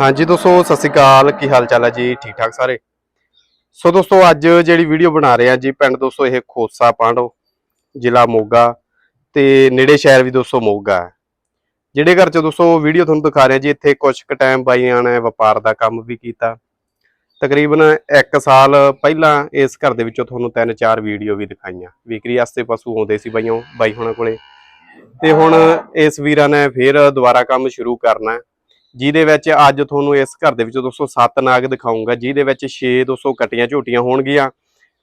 ਹਾਂਜੀ ਦੋਸਤੋ, ਸਤਿ ਸ਼੍ਰੀ ਅਕਾਲ। ਕੀ ਹਾਲ ਚਾਲ ਹੈ ਜੀ? ਠੀਕ ਠਾਕ ਸਾਰੇ? ਸੋ ਦੋਸਤੋ, ਅੱਜ ਜਿਹੜੀ ਵੀਡੀਓ ਬਣਾ ਰਹੇ ਆ ਜੀ, ਪਿੰਡ ਦੋਸਤੋ, ਇਹ ਖੋਸਾ ਪਾਂਡੋ, ਜ਼ਿਲ੍ਹਾ ਮੋਗਾ ਤੇ ਨੇੜੇ ਸ਼ਹਿਰ ਵੀ ਦੋਸਤੋ ਮੋਗਾ ਹੈ। ਜਿਹੜੇ ਘਰ ਚ ਦੋਸਤੋ ਵੀਡੀਓ ਤੁਹਾਨੂੰ ਦਿਖਾ ਰਿਹਾ ਜੀ, ਇੱਥੇ ਕੁਝ ਕੁ ਟਾਈਮ ਬਾਈਆਂ ਨੇ ਵਪਾਰ ਦਾ ਕੰਮ ਵੀ ਕੀਤਾ। ਤਕਰੀਬਨ 1 ਸਾਲ ਪਹਿਲਾਂ ਇਸ ਘਰ ਦੇ ਵਿੱਚੋਂ ਤੁਹਾਨੂੰ ਤਿੰਨ ਚਾਰ ਵੀਡੀਓ ਵੀ ਦਿਖਾਈਆਂ। ਵਿਕਰੀ ਵਾਸਤੇ ਪਸ਼ੂ ਆਉਂਦੇ ਸੀ ਬਾਈਆਂ, ਬਾਈ ਹੁਣਾਂ ਕੋਲੇ। ਤੇ ਹੁਣ ਇਸ ਵੀਰਾਂ ਨੇ ਫੇਰ ਦੁਬਾਰਾ ਕੰਮ ਸ਼ੁਰੂ ਕਰਨਾ ਹੈ। ਜਿਹਦੇ ਵਿੱਚ ਅੱਜ ਤੁਹਾਨੂੰ ਇਸ ਘਰ ਦੇ ਵਿੱਚ 207 ਨਾਗ ਦਿਖਾਉਂਗਾ ਜਿਹਦੇ ਵਿੱਚ 6 200 ਕਟੀਆਂ ਝੋਟੀਆਂ ਹੋਣਗੀਆਂ।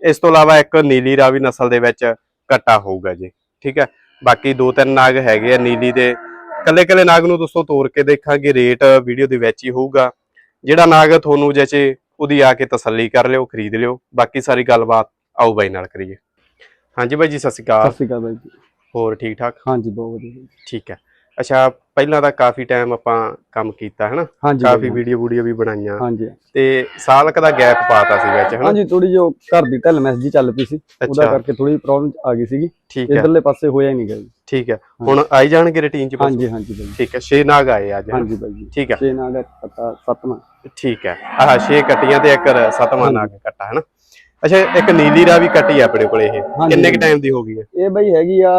ਇਸ ਤੋਂ ਇਲਾਵਾ ਇੱਕ ਨੀਲੀ ਰਾਵੀ ਨਸਲ ਦੇ ਵਿੱਚ ਕੱਟਾ ਹੋਊਗਾ ਜੀ ਠੀਕ ਹੈ? ਬਾਕੀ ਦੋ ਤਿੰਨ ਨਾਗ ਹੈਗੇ ਆ ਨੀਲੀ ਦੇ। ਕੱਲੇ ਕੱਲੇ ਨਾਗ ਨੂੰ ਦੋਸਤੋ ਤੋੜ ਕੇ ਦੇਖਾਂਗੇ ਰੇਟ ਵੀਡੀਓ ਦੇ ਵਿੱਚ ਹੀ ਹੋਊਗਾ। ਜਿਹੜਾ ਨਾਗ ਤੁਹਾਨੂੰ ਜੈਸੇ ਉਹਦੀ ਆ ਕੇ ਤਸੱਲੀ ਕਰ ਲਿਓ ਖਰੀਦ ਲਿਓ। ਬਾਕੀ ਸਾਰੀ ਗੱਲਬਾਤ ਆਓ ਬਾਈ ਨਾਲ ਕਰੀਏ। ਹਾਂਜੀ ਬਾਈ ਜੀ ਸਤਿ ਸ਼੍ਰੀ ਸਤਿ ਅਕਾਲ ਸ਼੍ਰੀ ਅਕਾਲ ਬਾਈ ਜੀ। ਹੋਰ ਠੀਕ ਠਾਕ? ਹਾਂਜੀ ਬਹੁਤ ਵਧੀਆ। ਠੀਕ ਹੈ। ਅੱਛਾ ਪਹਿਲਾਂ ਤਾਂ ਕਾਫੀ ਟਾਈਮ ਆਪਾਂ ਕੰਮ ਕੀਤਾ ਹੈ ਨਾ ਹਾਂਜੀ ਕਾਫੀ ਵੀਡੀਓ ਵੀਡੀਓ ਵੀ ਬਣਾਈਆਂ। ਹਾਂਜੀ। ਤੇ ਸਾਲ ਕ ਦਾ ਗੈਪ ਪਾਤਾ ਸੀ ਵਿੱਚ ਹਨਾ? ਹਾਂਜੀ ਥੋੜੀ ਜੋ ਘਰ ਦੀ ਢਿੱਲ ਮੈਸ ਜੀ ਚੱਲ ਪਈ ਸੀ। ਉਹਦਾ ਕਰਕੇ ਥੋੜੀ ਪ੍ਰੋਬਲਮ ਆ ਗਈ ਸੀਗੀ। ਠੀਕ ਹੈ। ਇਧਰਲੇ ਪਾਸੇ ਹੋਇਆ ਹੀ ਨਹੀਂ ਗਿਆ ਠੀਕ ਹੈ। ਹੁਣ ਆਈ ਜਾਣਗੇ ਰੁਟੀਨ ਚ ਹਾਂਜੀ ਹਾਂਜੀ ਬਾਈ ਠੀਕ ਹੈ। 6 ਨਾਗ ਆਏ ਅੱਜ ਹਨਾ? ਹਾਂਜੀ ਬਾਈ ਜੀ। ਠੀਕ ਹੈ। ਛੇ ਨਾਗ ਪਤਾ ਸੱਤਵਾਂ ਠੀਕ ਹੈ। ਆਹ 6 ਕੱਟੀਆਂ ਤੇ ਇੱਕ ਸਤਵਾਂ ਨਾਗ ਕੱਟਾ ਹਨਾ? ਅੱਛਾ ਇੱਕ ਨੀਲੀ ਰਾ ਵੀ ਕੱਟੀ ਆ ਆਪਣੇ ਕੋਲੇ ਇਹ। ਕਿੰਨੇ ਕ। ਟਾਈਮ ਦੀ ਹੋ ਗਈ ਹੈ? ਇਹ ਬਾਈ ਹੈਗੀ ਆ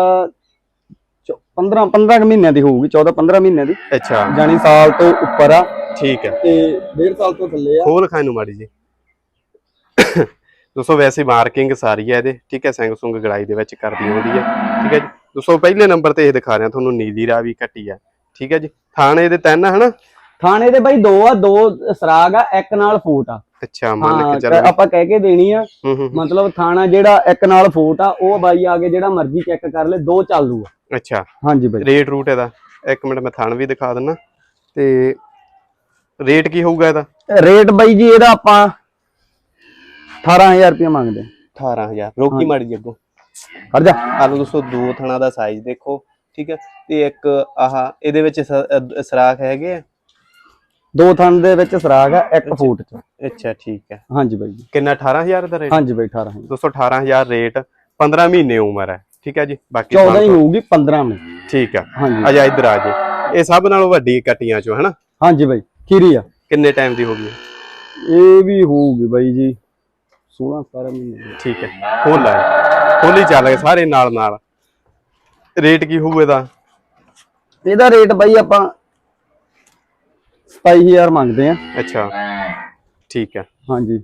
15 15 ਕੁ ਮਹੀਨਿਆਂ ਦੀ ਹੋਊਗੀ 14 15 ਮਹੀਨਿਆਂ ਦੀ। ਅੱਛਾ। ਜਾਨੀ ਸਾਲ ਤੋਂ ਉੱਪਰ ਆ। ਠੀਕ ਹੈ। ਤੇ ਡੇਢ ਸਾਲ ਤੋਂ ਥੱਲੇ ਆ। ਖੋਲ ਖਾਈ ਨੂੰ ਮਾੜੀ ਜੀ ਦੋਸਤੋ ਵੈਸੇ ਮਾਰਕਿੰਗ ਸਾਰੀ ਹੈ ਇਹਦੇ। ਠੀਕ ਹੈ ਸੁੰਗ ਗੜਾਈ ਦੇ ਵਿੱਚ ਕਰਦੀ ਹੁੰਦੀ ਹੈ। ਠੀਕ ਹੈ ਜੀ। ਦੋਸਤੋ ਪਹਿਲੇ ਨੰਬਰ ਤੇ ਇਹ ਦਿਖਾ ਰਿਹਾ ਤੁਹਾਨੂੰ ਨੀਲੀ ਰਾ ਵੀ ਕੱਟੀ ਆ। ਠੀਕ ਹੈ ਜੀ। ਥਾਣੇ ਦੇ ਤਿੰਨ ਹਨਾ? ਥਾਣੇ ਦੇ ਬਾਈ ਦੋ ਆ ਦੋ ਸਰਾਗ ਆ ਇੱਕ ਨਾਲ ਫੂਟ ਆ। ਅੱਛਾ ਮੰਨ ਕੇ ਚੱਲੋ ਆਪਾਂ ਕਹਿ ਕੇ ਦੇਣੀ ਆ। ਮਤਲਬ ਥਾਣਾ ਜਿਹੜਾ ਇੱਕ ਨਾਲ ਫੂਟ ਆ ਉਹ ਬਾਈ ਆ ਕੇ ਜਿਹੜਾ ਮਰਜ਼ੀ ਚੈੱਕ ਕਰ ਲੈ ਦੋ ਚਾਲੂ ਆ। ਅੱਛਾ। ਹਾਂਜੀ ਬਾਈ। ਰੇਟ ਰੂਟ ਇਹਦਾ। ਇੱਕ ਮਿੰਟ ਮੈਂ ਥਣ ਵੀ ਦਿਖਾ ਦਿੰਨਾ। ਤੇ ਰੇਟ ਕੀ ਹੋਊਗਾ ਇਹਦਾ? ਰੇਟ ਬਾਈ ਜੀ ਇਹਦਾ ਆਪਾਂ 18000 ਰੁਪਏ ਮੰਗਦੇ 18000 ਰੋਕੀ ਮਾੜੀ ਜੀ ਅੱਗੋਂ। ਹਟ ਜਾ। ਆ ਲਓ ਦੋਸਤੋ ਦੋ ਥਣਾ ਦਾ ਸਾਈਜ਼ ਦੇਖੋ ਠੀਕ ਹੈ? ਤੇ ਇੱਕ ਆਹ ਇਹਦੇ ਵਿੱਚ ਸਰਾਖ ਹੈਗੇ ਆ? ਦੋ ਥਣ ਦੇ ਵਿੱਚ ਸਰਾਗ ਆ ਇੱਕ ਫੁੱਟ ਚ। ਅੱਛਾ ਠੀਕ ਹੈ। ਹਾਂਜੀ ਬਾਈ ਜੀ। ਕਿੰਨਾ 18000 ਦਾ ਰੇਟ? ਹਾਂਜੀ ਬਾਈ 18 ਦੋਸਤੋ 18000 ਰੇਟ 15 ਮਹੀਨੇ ਉਮਰ ਹੈ। ਠੀਕ ਹੈ ਜੀ? ਬਾਕੀ 14 ਹੀ ਹੋਊਗੀ 15 ਮੇ ਠੀਕ ਹੈ ਹਾਂਜੀ। ਅਜਾ ਇੱਧਰ ਆ ਜੇ। ਇਹ ਸਭ ਨਾਲੋਂ ਵੱਡੀ ਕਟੀਆਂ ਚੋਂ ਹਨਾ? ਹਾਂਜੀ ਬਾਈ ਖੀਰੀ ਆ। ਕਿੰਨੇ ਟਾਈਮ ਦੀ ਹੋ ਗਈ? ਹੈ? ਇਹ ਵੀ ਹੋਊਗੀ ਬਾਈ ਜੀ 16 17 ਮਹੀਨੇ ਠੀਕ ਹੈ। ਖੋਲ ਲੈ। ਖੋਲੀ ਚੱਲ ਗਏ ਸਾਰੇ ਨਾਲ ਨਾਲ। ਰੇਟ ਕੀ ਹੋਊ ਇਹਦਾ? ਇਹਦਾ ਰੇਟ ਬਾਈ ਆਪਾਂ 27000 ਮੰਗਦੇ ਆ। ਅੱਛਾ। ਠੀਕ ਹੈ। ਹਾਂਜੀ।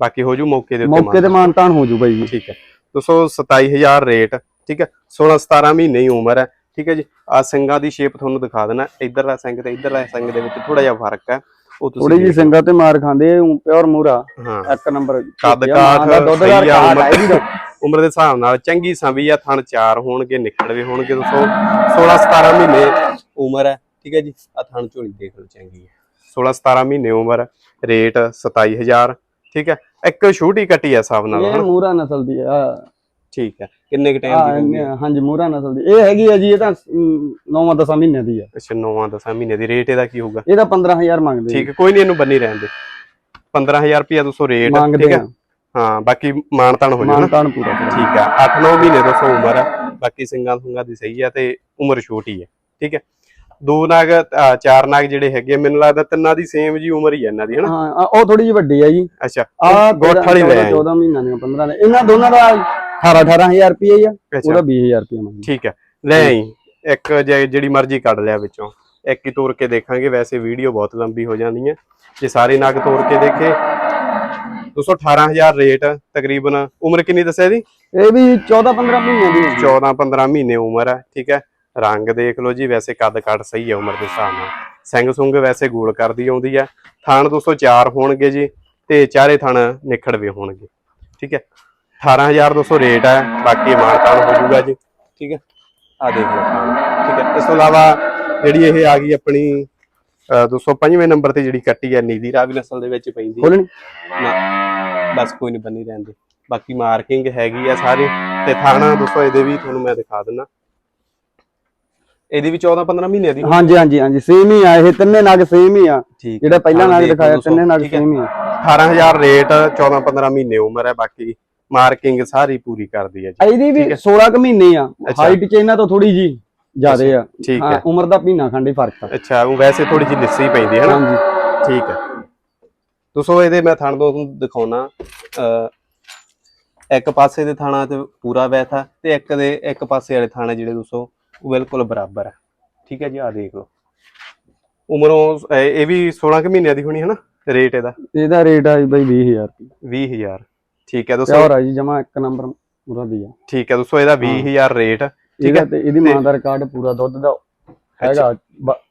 ਬਾਕੀ ਹੋ ਜੂ ਮੌਕੇ ਦੇ ਉੱਤੇ ਮੌਕੇ ਤੇ ਮਾਨਤਾਨ ਹੋ ਜੂ ਬਾਈ ਜੀ। ਠੀਕ ਹੈ। 227 ਰੇਟ ਠੀਕ ਹੈ 16 17 ਮਹੀਨੇ ਹੀ ਉਮਰ ਹੈ ਠੀਕ ਹੈ ਜੀ। ਆ ਸਿੰਘਾਂ ਦੀ ਸ਼ੇਪ ਤੁਹਾਨੂੰ ਦਿਖਾ ਦੇਣਾ ਇਧਰਲਾ ਸਿੰਘ ਤੇ ਇਧਰਲਾ ਸਿੰਘ ਦੇ ਵਿੱਚ ਥੋੜਾ ਜਿਹਾ ਫ਼ਰਕ ਹੈ ਉਹ ਤੁਸੀਂ ਥੋੜੀ ਜੀ ਸਿੰਘਾਂ ਤੇ ਮਾਰ ਖਾਂਦੇ ਪਿਓਰ ਮੂਰਾ ਇੱਕ ਨੰਬਰ ਕੱਦ ਕਾਠ ਇਹਦੀ। ਉਮਰ ਦੇ ਹਿਸਾਬ ਨਾਲ ਚੰਗੀ ਸੰਭੀ ਆ ਥਣ ਚਾਰ ਹੋਣਗੇ ਨਿਕਲਵੇ ਹੋਣਗੇ ਦੋਸਤੋ 16 17 ਮਹੀਨੇ ਉਮਰ ਹੈ ਠੀਕ ਹੈ ਜੀ। ਆ ਥਣ ਝੋਲੀ ਦੇਖ ਲਓ ਚੰਗੀ ਹੈ। 16 17 ਮਹੀਨੇ ਉਮਰ ਰੇਟ 27000 ਠੀਕ ਹੈ? ਇੱਕ ਛੋਟੀ ਕੱਟੀ ਆ ਹਿਸਾਬ ਨਾਲ ਇਹ ਹਨਾ? ਮੂਰਾ ਨਸਲ ਦੀ ਆ ਠੀਕ ਹੈ। ਕਿੰਨੇ ਕ ਟਾਈਮ ਦੀ ਹੋਊਗੀ ਆਹ, ਹਾਂਜੀ ਮੂਰਾ ਨਸਲ ਦੀ। ਇਹ ਹੈਗੀ ਆ ਜੀ ਇਹ ਤਾਂ 9 10 ਮਹੀਨਿਆਂ ਦੀ ਆ। ਅੱਛਾ 9 10 ਮਹੀਨੇ ਦੀ। ਰੇਟ ਇਹਦਾ ਕੀ ਹੋਊਗਾ? ਇਹਦਾ 15000 ਮੰਗਦੇ ਠੀਕ ਹੈ ਕੋਈ ਨਹੀਂ ਇਹਨੂੰ ਬੰਨੀ ਰਹਿਣ ਦੇ। 15000 ਰੁਪਿਆ ਦੋਸਤੋ ਰੇਟ ਮੰਗਦੇ ਠੀਕ ਹੈ? ਆ। ਹਾਂ ਬਾਕੀ ਮਾਨਤਾਨ ਹੋ ਜਾਣਾ ਮਾਨਤਾਨ ਪੂਰਾ। ਠੀਕ ਹੈ 8-9 ਮਹੀਨੇ ਦੋਸਤੋ ਉਮਰ। ਹੈ ਬਾਕੀ ਸਿੰਘਾਂ ਸੁੰਗਾਂ ਦੀ ਸਹੀ ਹੈ ਤੇ ਉਮਰ ਛੋਟੀ ਹੈ। ਠੀਕ ਹੈ? ਦੋ ਨਾਗ ਚਾਰ ਨਾਗ ਜਿਹੜੇ ਹੈਗੇ ਆ, ਮੈਨੂੰ ਲੱਗਦਾ ਤਿੰਨਾਂ ਦੀ ਸੇਮ ਜੀ ਉਮਰ ਹੀ ਹੈ ਇਹਨਾਂ ਦੀ ਹਨਾ? ਹਾਂ ਉਹ ਥੋੜੀ ਜਿਹੀ ਵੱਡੀ ਆ ਜੀ। ਅੱਛਾ ਆ ਗੋਠ ਵਾਲੀ ਲੈ ਆਏ। 14 ਮਹੀਨਿਆਂ ਦੀਆਂ 15 ਨੇ ਇਹਨਾਂ ਦੋਨਾਂ ਦਾ 18 18000 ਰੁਪਏ ਹੀ ਆ ਅੱਛਾ। ਉਹਦਾ 20000 ਰੁਪਏ ਮੰਗਦੇ ਠੀਕ ਹੈ ਲੈ ਆਈ ਇੱਕ ਜੇ- ਜਿਹੜੀ ਮਰਜ਼ੀ ਕੱਢ ਲਿਆ ਵਿੱਚੋਂ। ਇੱਕ ਹੀ ਤੋੜ ਕੇ ਦੇਖਾਂਗੇ ਵੈਸੇ ਵੀਡੀਓ ਬਹੁਤ ਲੰਬੀ ਹੋ ਜਾਂਦੀ ਹੈ ਜੇ ਸਾਰੇ ਨਗ ਤੋੜ ਕੇ ਦੇਖੇ 218000 ਰੇਟ ਤਕਰੀਬਨ। ਉਮਰ ਕਿੰਨੀ ਦੱਸਿਆ ਇਹਦੀ? ਇਹ ਵੀ 14 15 ਮਹੀਨਿਆਂ ਦੀ ਹੋਊਗੀ। 14 15 ਮਹੀਨੇ ਉਮਰ ਹੈ ਠੀਕ ਹੈ ਰੰਗ ਦੇਖ ਲਓ ਜੀ ਵੈਸੇ ਕੱਦ ਕੱਟ ਸਹੀ ਹੈ ਉਮਰ ਦੇ ਹਿਸਾਬ ਨਾਲ। ਸਿੰਘ ਸੁੰਗ ਵੈਸੇ ਗੋਲ ਕਰਦੀ ਆਉਂਦੀ ਹੈ ਥਣ 204 ਹੋਣਗੇ ਜੀ ਤੇ ਚਾਰੇ ਥਣ ਨਿਖੜਵੇ ਹੋਣਗੇ। ਠੀਕ ਹੈ 18200 ਰੇਟ ਹੈ ਬਾਕੀ ਮਾਨਤਾਨ ਹੋ ਜਾਊਗਾ ਜੀ। ਠੀਕ ਹੈ ਆ ਦੇਖ ਲਓ। ਠੀਕ ਹੈ ਇਸ ਤੋਂ ਇਲਾਵਾ ਜਿਹੜੀ ਇਹ ਆ ਗਈ ਆਪਣੀ ਅਹ 205ਵੇਂ ਨੰਬਰ ਤੇ ਜਿਹੜੀ ਕੱਟੀ ਹੈ ਨੀਲੀ ਰਾਵੀ ਨਸਲ ਦੇ ਵਿੱਚ ਪੈਂਦੀ। ਖੋਲਣੀ? ਨਾ ਬਸ ਕੋਈ ਨਹੀਂ ਬੰਨੀ ਰਹਿੰਦੇ ਬਾਕੀ ਮਾਰਕਿੰਗ ਹੈਗੀ ਆ ਸਾਰੇ। ਤੇ ਥਾਣਾ ਦੋਸਤੋ ਇਹਦੇ ਵੀ ਤੁਹਾਨੂੰ ਮੈਂ ਦਿਖਾ ਦਿੰਨਾ ਇਹਦੀ ਵੀ 14 15 ਮਹੀਨੇ ਦੀ ਹਾਂਜੀ ਹਾਂਜੀ ਹਾਂਜੀ ਸੇਮ ਹੀ ਆ ਇਹ ਤਿੰਨੇ ਨਗ ਸੇਮ ਹੀ ਆ। ਜਿਹੜਾ ਪਹਿਲਾਂ ਨਗ ਦਿਖਾਇਆ ਤਿੰਨੇ ਨਗ। ਸੇਮ ਹੀ। ਆ। 18000 ਰੇਟ 14 15 ਮਹੀਨੇ ਉਮਰ ਹੈ ਬਾਕੀ ਮਾਰਕਿੰਗ ਸਾਰੀ ਪੂਰੀ ਕਰਦੀ ਹੈ ਜੀ। ਇਹਦੀ ਵੀ 16 ਕੁ ਮਹੀਨੇ ਆ। ਹਾਈਟ ਚ ਇਹਨਾਂ ਤੋਂ ਥੋੜੀ ਜੀ ਜ਼ਿਆਦੇ ਆ। ਠੀਕ ਹਾਂ, ਉਮਰ ਦਾ ਮਹੀਨਾ ਖੰਡ ਹੀ ਫ਼ਰਕ ਆ। ਅੱਛਾ ਉਹ ਵੈਸੇ ਥੋੜੀ ਜਿਹੀ ਲਿੱਸੀ ਪੈਂਦੀ ਹੈ ਨਾ। ਹਾਂਜੀ। ਠੀਕ ਹੈ। ਦੋਸਤੋ ਇਹਦੇ ਮੈਂ ਥਣ ਤੋਂ ਤੁਹਾਨੂੰ ਦਿਖਾਉਣਾ। ਅ ਇੱਕ ਪਾਸੇ ਦੇ ਥਾਣਾ ਤੇ ਪੂਰਾ ਵੈਥ ਆ ਤੇ ਇੱਕ ਦੇ ਇੱਕ ਪਾਸੇ ਵਾਲੇ ਥਾਣੇ ਜਿਹੜੇ ਦੋਸਤੋ ਉਹ ਬਿਲਕੁਲ ਬਰਾਬਰ ਹੈ। ਠੀਕ ਹੈ ਜੀ ਆ ਦੇਖ ਲਓ। ਉਮਰੋਂ ਇਹ ਇਹ ਵੀ 16 ਕੁ ਮਹੀਨਿਆਂ ਦੀ ਹੋਣੀ ਹੈ ਨਾ? ਰੇਟ ਇਹਦਾ? ਇਹਦਾ ਰੇਟ ਆ ਜੀ ਬਾਈ 20000 ਰੁਪਏ 20000 ਠੀਕ ਹੈ ਦੋਸਤੋ ਪਿਓਰ ਆ ਜੀ ਜਮਾ ਇੱਕ ਨੰਬਰ ਪੂਰਾ ਦੀ ਆ। ਠੀਕ ਹੈ ਦੋਸਤੋ ਇਹਦਾ 20000 ਰੇਟ। ਠੀਕ ਹੈ ਤੇ ਇਹਦੀ ਮਾਂ ਦਾ ਰਿਕਾਰਡ ਪੂਰਾ ਦੁੱਧ ਦਾ ਹੈਗਾ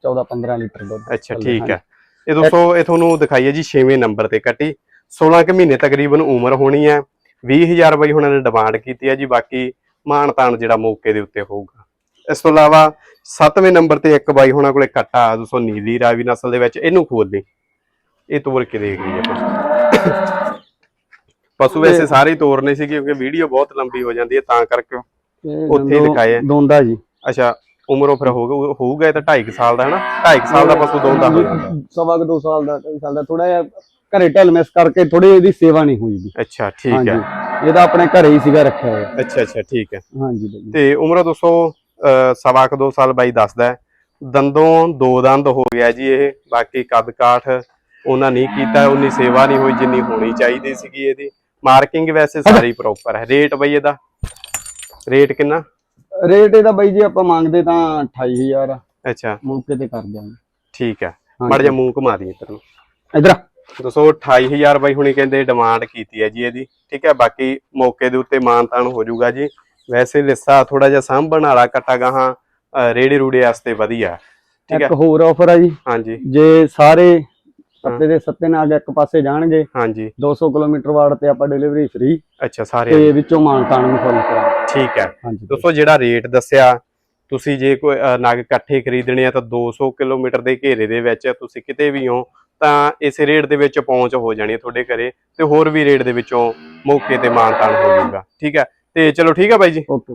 14 15 ਲੀਟਰ ਦੁੱਧ ਅੱਛਾ ਠੀਕ ਹੈ। ਇਹ ਦੋਸਤੋ ਇਹ ਤੁਹਾਨੂੰ ਦਿਖਾਈਏ ਜੀ 6ਵੇਂ ਨੰਬਰ ਤੇ ਕੱਟੀ। 16 ਕੁ ਮਹੀਨੇ ਤਕਰੀਬਨ ਉਮਰ ਹੋਣੀ ਹੈ। 20000 ਬਾਈ ਉਹਨਾਂ ਨੇ ਡਿਮਾਂਡ ਕੀਤੀ ਹੈ ਜੀ ਬਾਕੀ ਮਾਣ ਤਾਣ ਜਿਹੜਾ ਮੌਕੇ ਦੇ ਉੱਤੇ ਹੋਊਗਾ। ਇਸ ਤੋਂ ਇਲਾਵਾ 7ਵੇਂ ਨੰਬਰ ਤੇ ਇੱਕ ਬਾਈ ਹੋਣਾ ਕੋਲੇ ਕੱਟਾ ਦੋਸਤੋ ਨੀਲੀ ਰਾਵੀ ਨਸਲ ਦੇ ਵਿੱਚ ਇਹਨੂੰ ਖੋਲ ਲਈ ਇਹ ਤੋੜ ਕੇ ਦੇਖ ਲਈਏ ਆਪਾਂ। ਪਸ਼ੂ ਵੈਸੇ ਸਾਰੇ ਤੋੜਨੇ ਸੀ ਕਿਉਂਕਿ ਵੀਡੀਓ ਬਹੁਤ ਲੰਬੀ ਹੋ ਜਾਂਦੀ ਹੈ ਤਾਂ ਕਰਕੇ ਉੱਥੇ ਹੀ ਦੰਦੋਂ- ਜੀ। ਅੱਛਾ ਉਮਰੋਂ ਫਿਰ ਹੋਊਗਾ ਹੋਊਗਾ ਇਹ ਤਾਂ 2.5 ਸਾਲ ਦਾ ਹੈ ਨਾ 2.5 ਸਾਲ ਦਾ ਪਸ਼ੂ ਦੋਂਦਾ ਹੋ ਜਾਂਦਾ ਸਵਾ ਕੁ ਦੋ ਸਾਲ ਦਾ ਕਈ ਸਾਲ ਦਾ ਥੋੜਾ ਜਿਹਾ ਘਰੇ ਢਿੱਲ ਮਿਸ ਕਰਕੇ ਥੋੜੀ ਇਹਦੀ ਸੇਵਾ ਨਹੀਂ ਹੋਈ ਜੀ। ਅੱਛਾ ਠੀਕ ਹੈ। ਇਹਦਾ ਆਪਣੇ ਘਰੇ ਹੀ ਸੀਗਾ ਰੱਖਿਆ ਹੋਇਆ। ਅੱਛਾ ਅੱਛਾ ਠੀਕ ਹੈ। ਹਾਂਜੀ ਬਾਈ। ਤੇ ਉਮਰ ਦੋਸਤੋ ਸਵਾ ਕੁ ਦੋ ਸਾਲ ਬਾਈ ਦੱਸਦਾ। ਦੰਦੋਂ ਦੋ ਦੰਦ ਹੋ ਗਿਆ ਜੀ ਇਹ ਬਾਕੀ ਕੱਦ ਕਾਠ ਉਹਨਾਂ ਨਹੀਂ ਕੀਤਾ ਉਨੀ ਸੇਵਾ ਨਹੀਂ ਹੋਈ ਜਿੰਨੀ ਹੋਣੀ ਚਾਹੀਦੀ ਸੀਗੀ ਇਹਦੀ। ਮਾਰਕਿੰਗ ਵੈਸੇ ਸਾਰੀ ਪ੍ਰੋਪਰ ਹੈ। ਰੇਟ ਬਈ ਇਹਦਾ? ਰੇਟ ਕਿੰਨਾ? ਰੇਟ ਇਹਦਾ ਬਾਈ ਜੀ ਆਪਾਂ ਮੰਗਦੇ ਤਾਂ 28000 ਆ ਅੱਛਾ। ਮੌਕੇ ਤੇ ਕਰ ਦਿਆਂਗੇ। ਠੀਕ ਹੈ। ਮੜ ਜਾ ਮੂੰਹ ਘੁਮਾ ਦੀ ਇੱਧਰ ਨੂੰ। ਇਧਰ ਦੋਸਤੋ 28000 ਬਾਈ ਹੁਣੀ ਕਹਿੰਦੇ ਡਿਮਾਂਡ ਕੀਤੀ ਹੈ ਜੀ ਇਹਦੀ। ਠੀਕ ਹੈ ਬਾਕੀ ਮੌਕੇ ਦੇ ਉੱਤੇ ਮਾਨਤਾਨ ਹੋ ਜਾਊਗਾ ਜੀ। ਵੈਸੇ ਲਿੱਸਾ ਥੋੜਾ ਜਿਹਾ ਸਾਂਭਣ ਵਾਲਾ ਕੱਟਾ ਗਾਹਾਂ ਰੇੜੇ ਰੂੜੇ ਵਾਸਤੇ ਵਧੀਆ। ਠੀਕ ਹੈ? ਇੱਕ ਹੋਰ ਆਫਰ ਆ ਜੀ। ਹਾਂਜੀ। ਜੇ ਸਾਰੇ ਸੱਤੇ ਦੇ ਸੱਤੇ ਨਾਲ ਇੱਕ ਪਾਸੇ ਜਾਣਗੇ ਹਾਂਜੀ। 200 ਕਿਲੋਮੀਟਰ ਵਾਰਡ ਤੇ ਆਪਾਂ ਡਿਲੀਵਰੀ ਫ੍ਰੀ ਅੱਛਾ ਸਾਰੇ ਤੇ ਵਿੱਚੋਂ ਮਾਨਤਾਨ ਵੀ ਫੁੱਲ ਕਰਾਂਗੇ। ਠੀਕ ਹੈ। ਦੋਸਤੋ ਜਿਹੜਾ ਰੇਟ ਦੱਸਿਆ ਤੁਸੀਂ ਜੇ ਕੋਈ ਨਗ ਇਕੱਠੇ ਖਰੀਦਣੇ ਆ ਤਾਂ 200 ਕਿਲੋਮੀਟਰ ਦੇ ਘੇਰੇ ਦੇ ਵਿੱਚ ਤੁਸੀਂ ਕਿਤੇ ਵੀ ਹੋ ਤਾਂ ਇਸੇ ਰੇਟ ਦੇ ਵਿੱਚ ਪਹੁੰਚ ਹੋ ਜਾਣੀ ਤੁਹਾਡੇ ਘਰੇ ਤੇ ਹੋਰ ਵੀ ਰੇਟ ਦੇ ਵਿੱਚੋਂ ਮੌਕੇ ਤੇ ਮਾਨਤਾਨ ਹੋ ਜਾਊਗਾ। ਠੀਕ ਹੈ? ਤੇ ਚਲੋ ਠੀਕ ਹੈ ਬਾਈ ਜੀ। ਓਕੇ